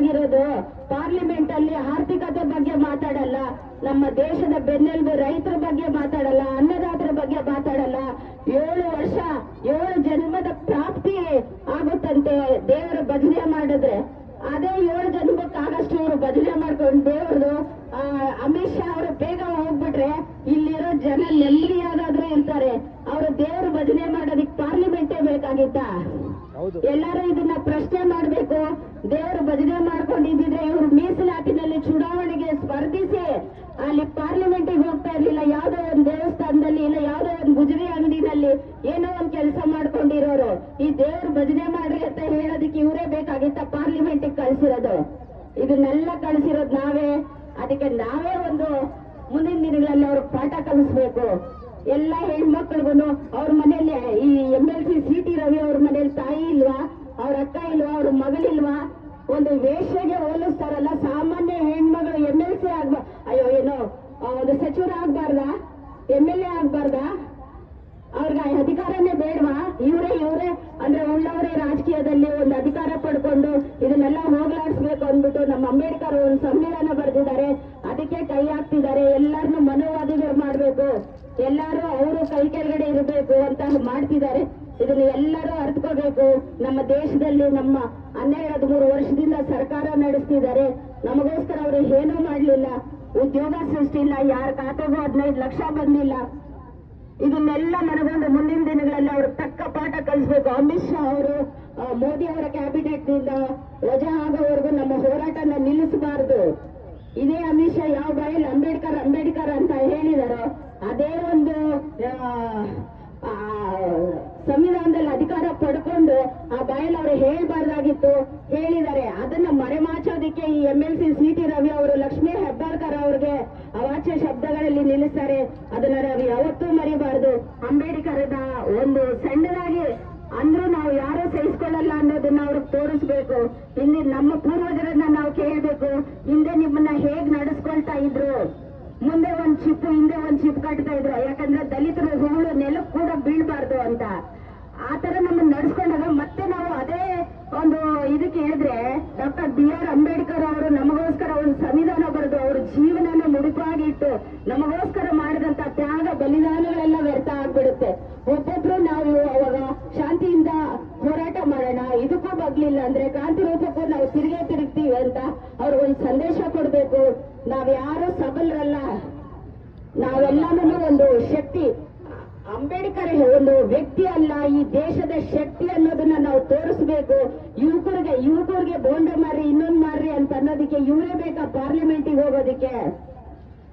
ಮಾತಾಡ್ಬೇಕಾಗಿರೋದು parliament ಅಲ್ಲಿ ಆರ್ಥಿಕತೆ ಬಗ್ಗೆ ಮಾತಾಡಲ್ಲ ನಮ್ಮ ದೇಶದ ಬೆನ್ನೆಲುಬು ರೈತರ ಬಗ್ಗೆ ಮಾತಾಡಲ್ಲ ಅನ್ನದಾತರ ಬಗ್ಗೆ ಮಾತಾಡಲ್ಲ. ಏಳು ವರ್ಷ ಏಳು ಜನ್ಮದ ಪ್ರಾಪ್ತಿ ಆಗುತ್ತಂತೆ ದೇವರ ಭಜನೆ ಮಾಡಿದ್ರೆ. ಅದೇ ಏಳು ಜನ್ಮಕ್ಕಾಗಷ್ಟು ಇವರು ಭಜನೆ ಮಾಡ್ಕೊಂಡು ದೇವ್ರದು ಅಮಿತ್ ಶಾ ಅವರು ಬೇಗ ಹೋಗ್ಬಿಟ್ರೆ ಇಲ್ಲಿರೋ ಜನ ನೆಮ್ಮದಿಯಾಗಾದ್ರೂ ಇರ್ತಾರೆ ಅವರು ದೇವ್ರ ಭಜನೆ ಮಾಡೋದಿಕ್ ಪಾರ್ಲಿಮೆಂಟೇ ಬೇಕಾಗಿತ್ತ? ಎಲ್ಲರೂ ಇದನ್ನ ಪ್ರಶ್ನೆ ಮಾಡ್ಬೇಕು. ದೇವರು ಭಜನೆ ಚುನಾವಣೆಗೆ ಸ್ಪರ್ಧಿಸಿ ಅಲ್ಲಿ ಪಾರ್ಲಿಮೆಂಟಿಗೆ ಹೋಗ್ತಾ ಇರ್ಲಿಲ್ಲ. ಯಾವ್ದೋ ಒಂದು ದೇವಸ್ಥಾನದಲ್ಲಿ ಇಲ್ಲ, ಯಾವ್ದೋ ಒಂದು ಗುಜರಿ ಅಂಗಡಿನಲ್ಲಿ ಏನೋ ಒಂದು ಕೆಲಸ ಮಾಡ್ಕೊಂಡಿರೋರು. ಈ ದೇವ್ರ ಭಜನೆ ಮಾಡ್ರಿ ಅಂತ ಹೇಳೋದಕ್ಕೆ ಇವರೇ ಬೇಕಾಗಿತ್ತ ಪಾರ್ಲಿಮೆಂಟಿಗೆ ಕಳ್ಸಿರೋದು. ಇದನ್ನೆಲ್ಲ ಕಳ್ಸಿರೋದು ನಾವೇ. ಅದಕ್ಕೆ ನಾವೇ ಒಂದು ಮುಂದಿನ ದಿನಗಳಲ್ಲಿ ಅವ್ರ ಪಾಠ ಕಲಿಸ್ಬೇಕು. ಎಲ್ಲ ಹೆಣ್ಮಕ್ಳಿಗೂ ಅವ್ರ ಮನೆಯಲ್ಲಿ, ಈ M L C C T Ravi ಅವ್ರ ಮನೇಲಿ ತಾಯಿ ಇಲ್ವಾ? ಅವ್ರ ಅಕ್ಕ ಇಲ್ವಾ? ಅವ್ರ ಮಗಳಿಲ್ವಾ? ಒಂದು ವೇಷಗೆ ಹೋಲಿಸ್ತಾರಲ್ಲ ಸಾಮಾನ್ಯ ಹೆಣ್ಮಗಳು ಎಂ ಎಲ್ ಸಿ ಆಗ್ಬ ಅಯ್ಯೋ ಏನೋ ಆ, ಒಂದು ಸಚಿವರು ಆಗ್ಬಾರ್ದ? ಎಂ ಎಲ್ ಎ ಆಗ್ಬಾರ್ದಾ? ಅವ್ರಿಗೆ ಅಧಿಕಾರನೇ ಬೇಡವಾ? ಇವರೇ ಇವರೇ. ಅಂದ್ರೆ ಉಳ್ಳವರೇ ರಾಜಕೀಯದಲ್ಲಿ ಒಂದು ಅಧಿಕಾರ ಪಡ್ಕೊಂಡು ಇದನ್ನೆಲ್ಲ ಹೋಗ್ಲಾಡಿಸ್ಬೇಕು ಅಂದ್ಬಿಟ್ಟು ನಮ್ಮ ಅಂಬೇಡ್ಕರ್ ಒಂದು ಸಮ್ಮೇಳನ ಬರೆದಿದ್ದಾರೆ. ಅದಕ್ಕೆ ಕೈ ಹಾಕ್ತಿದ್ದಾರೆ. ಎಲ್ಲರನ್ನೂ ಮನೋವಾದಿಗಳು ಮಾಡ್ಬೇಕು. ಎಲ್ಲರೂ ಅವರು ಕೈ ಕೆಳಗಡೆ ಇರಬೇಕು ಅಂತ ಮಾಡ್ತಿದ್ದಾರೆ. ಇದನ್ನ ಎಲ್ಲರೂ ಅರ್ಥಕೋಬೇಕು ನಮ್ಮ ದೇಶದಲ್ಲಿ ನಮ್ಮ ಹನ್ನೆರಡು ಹದಿಮೂರು ವರ್ಷದಿಂದ ಸರ್ಕಾರ ನಡೆಸ್ತಿದ್ದಾರೆ. ನಮಗೋಸ್ಕರ ಅವರು ಏನೂ ಮಾಡ್ಲಿಲ್ಲ. ಉದ್ಯೋಗ ಸೃಷ್ಟಿ ಇಲ್ಲ ಯಾರ ಖಾತೆಗೂ ಹದಿನೈದು ಲಕ್ಷ ಬಂದಿಲ್ಲ. ಇದನ್ನೆಲ್ಲ ಮನಗೊಂಡು ಮುಂದಿನ ದಿನಗಳಲ್ಲಿ ಅವರು ತಕ್ಕ ಪಾಠ ಕಲಿಸ್ಬೇಕು. ಅಮಿತ್ ಶಾ ಅವರು ಮೋದಿ ಅವರ ಕ್ಯಾಬಿನೆಟ್ನಿಂದ ವಜಾ ಆಗೋವರೆಗೂ ನಮ್ಮ ಹೋರಾಟನ ನಿಲ್ಲಿಸಬಾರದು. ಇದೇ ಅಮಿತ್ ಶಾ ಯಾವ ಬಾಯಲ್ಲಿ ಅಂಬೇಡ್ಕರ್ ಅಂಬೇಡ್ಕರ್ ಅಂತ ಹೇಳಿದಾರೋ ಅದೇ ಒಂದು ಆ, ಆ, ಸಂವಿಧಾನದಲ್ಲಿ ಅಧಿಕಾರ ಪಡ್ಕೊಂಡು ಆ ಬಾಯಲ್ಲಿ ಅವರು ಹೇಳ್ಬಾರ್ದಾಗಿತ್ತು, ಹೇಳಿದ್ದಾರೆ. ಅದನ್ನ ಮರೆಮಾಚೋದಿಕ್ಕೆ ಈ M L C C T Ravi ಅವರು, ಲಕ್ಷ್ಮೀ ಹೆಬ್ಬಾಳ್ಕರ್ ಅವ್ರಿಗೆ ಅವಾಚ್ಯ ಶಬ್ದಗಳಲ್ಲಿ ನಿಲ್ಲಿಸ್ತಾರೆ. ಅದನ್ನ ರವಿ ಯಾವತ್ತೂ ಮರಿಬಾರದು. ಅಂಬೇಡ್ಕರ್ನ ಒಂದು ಸಣ್ಣದಾಗಿ ಅಂದ್ರೂ ನಾವು ಯಾರು ಸಹಿಸ್ಕೊಳ್ಳಲ್ಲ ಅನ್ನೋದನ್ನ ಅವ್ರಿಗೆ ತೋರಿಸ್ಬೇಕು. ಹಿಂದಿನ ನಮ್ಮ ಪೂರ್ವಜರನ್ನ ನಾವು ಕೇಳ್ಬೇಕು. ಹಿಂದೆ ನಿಮ್ಮನ್ನ ಹೇಗ್ ನಡೆಸ್ಕೊಳ್ತಾ ಇದ್ರು? ಮುಂದೆ ಒಂದ್ ಚಿಪ್ಪು, ಹಿಂದೆ ಒಂದ್ ಚಿಪ್ ಕಟ್ತಾ ಇದ್ರು. ಯಾಕಂದ್ರೆ ದಲಿತರು ಹೂಳು ನೆಲಕ್ಕೆ ಕೂಡ ಬೀಳ್ಬಾರ್ದು ಅಂತ. ಆತರ ತರ ನಮ್ಮನ್ನ ನಡ್ಸ್ಕೊಂಡಾಗ ಮತ್ತೆ ನಾವು ಅದೇ ಒಂದು ಇದಕ್ಕೆ ಹೇಳಿದ್ರೆ ಡಾಕ್ಟರ್ ಬಿ ಆರ್ ಅಂಬೇಡ್ಕರ್ ಅವರು ನಮಗೋಸ್ಕರ ಒಂದು ಸಂವಿಧಾನ ಬರೆದು ಅವ್ರ ಜೀವನನ ಮುಡಿಪಾಗಿಟ್ಟು ನಮಗೋಸ್ಕರ ಮಾಡಿದಂತ ತ್ಯಾಗ ಬಲಿದಾನಗಳೆಲ್ಲ ವ್ಯರ್ಥ ಆಗ್ಬಿಡುತ್ತೆ. ಒಬ್ಬೊಬ್ರು ನಾವು ಅವಾಗ ಶಾಂತಿಯಿಂದ ಹೋರಾಟ ಮಾಡೋಣ, ಇದಕ್ಕೂ ಬಗ್ಲಿಲ್ಲ ಅಂದ್ರೆ ಕ್ರಾಂತಿ ರೂಪಕ್ಕೂ ನಾವು ತಿರುಗೇ ತಿರುಗ್ತೀವಿ ಅಂತ ಅವ್ರ ಒಂದು ಸಂದೇಶ ಕೊಡ್ಬೇಕು. ನಾವ್ ಯಾರು ಸಬಲರಲ್ಲ. ನಾವೆಲ್ಲಾನು ಒಂದು ಶಕ್ತಿ. ಅಂಬೇಡ್ಕರ್ ಒಂದು ವ್ಯಕ್ತಿ ಅಲ್ಲ, ಈ ದೇಶದ ಶಕ್ತಿ ಅನ್ನೋದನ್ನ ನಾವು ತೋರಿಸ್ಬೇಕು. ಯುವಕರಿಗೆ ಯುವಕರಿಗೆ ಬೋಂಡ ಮಾರ್ರಿ, ಇನ್ನೊಂದ್ ಮಾರ್ರಿ ಅಂತ ಅನ್ನೋದಕ್ಕೆ ಇವರೇ ಬೇಕಾ ಪಾರ್ಲಿಮೆಂಟಿಗೆ ಹೋಗೋದಕ್ಕೆ?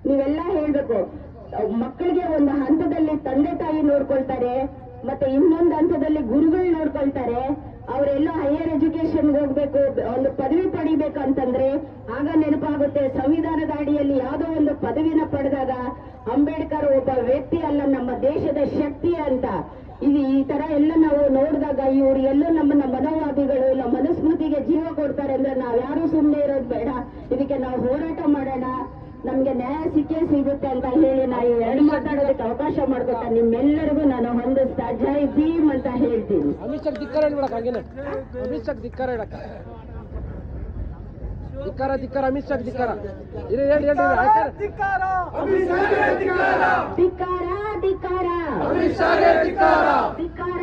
ನೀವೆಲ್ಲ ಹೇಳ್ಬೇಕು. ಮಕ್ಕಳಿಗೆ ಒಂದು ಹಂತದಲ್ಲಿ ತಂದೆ ತಾಯಿ ನೋಡ್ಕೊಳ್ತಾರೆ, ಮತ್ತೆ ಇನ್ನೊಂದು ಹಂತದಲ್ಲಿ ಗುರುಗಳು ನೋಡ್ಕೊಳ್ತಾರೆ. ಅವರೆಲ್ಲ ಹೈಯರ್ ಎಜುಕೇಶನ್ ಹೋಗ್ಬೇಕು, ಒಂದು ಪದವಿ ಪಡಿಬೇಕಂತಂದ್ರೆ, ಆಗ ನೆನಪಾಗುತ್ತೆ, ಸಂವಿಧಾನದ ಅಡಿಯಲ್ಲಿ ಯಾವುದೋ ಒಂದು ಪದವಿನ ಪಡೆದಾಗ ಅಂಬೇಡ್ಕರ್ ಒಬ್ಬ ವ್ಯಕ್ತಿ ಅಲ್ಲ, ನಮ್ಮ ದೇಶದ ಶಕ್ತಿ ಅಂತ. ಇದು ಈ ತರ ಎಲ್ಲ ನಾವು ನೋಡಿದಾಗ ಇವ್ರು ಎಲ್ಲೋ ನಮ್ಮನ್ನ ಮನೋವಾದಿಗಳು, ನಮ್ಮ ಮನುಸ್ಮೃತಿಗೆ ಜೀವ ಕೊಡ್ತಾರೆ ಅಂದ್ರೆ ನಾವ್ ಯಾರು ಸುಮ್ಮನೆ ಇರೋದು ಬೇಡ. ಇದಕ್ಕೆ ನಾವು ಹೋರಾಟ ಮಾಡೋಣ. ನಮ್ಗೆ ನ್ಯಾಯ ಸಿಕ್ಕೇ ಸಿಗುತ್ತೆ ಅಂತ ಹೇಳಿ ನಾವು ಎರಡು ಮಾತಾಡೋದಕ್ಕೆ ಅವಕಾಶ ಮಾಡ್ಕೊತ ನಿಮ್ಮೆಲ್ಲರಿಗೂ ನಾನು ಹೊಂದಿಸ್ತಾ ಜೈ ಭೀಮ್ ಅಂತ ಹೇಳ್ತೀನಿ. ಅಮಿತ್ ಧಿಕ್ಕಾರ ಅಮಿತ್ ಧಿಕ್ಕಾರ. ಧಿಕ್ಕಾರ ಧಿಕ್ಕಾರ. ಅಮಿತ್ ಶಾಕ್ ಧಿಕ್ಕಾರ. ಇದು ಹೇಳಿ ಹೇಳಿ ಧಿಕ್ಕಾರ. ಧಿಕ್ಕಾರ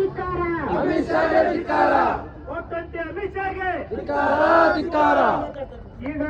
ಧಿಕ್ಕಾರ. ಧಿಕ್ಕಾರ. ಒಟ್ಟಂತೆ ಅಮಿತ್ ಶಾಗೆ ಧಿಕ್ಕಾರ ಧಿಕ್ಕಾರ. ಈಗ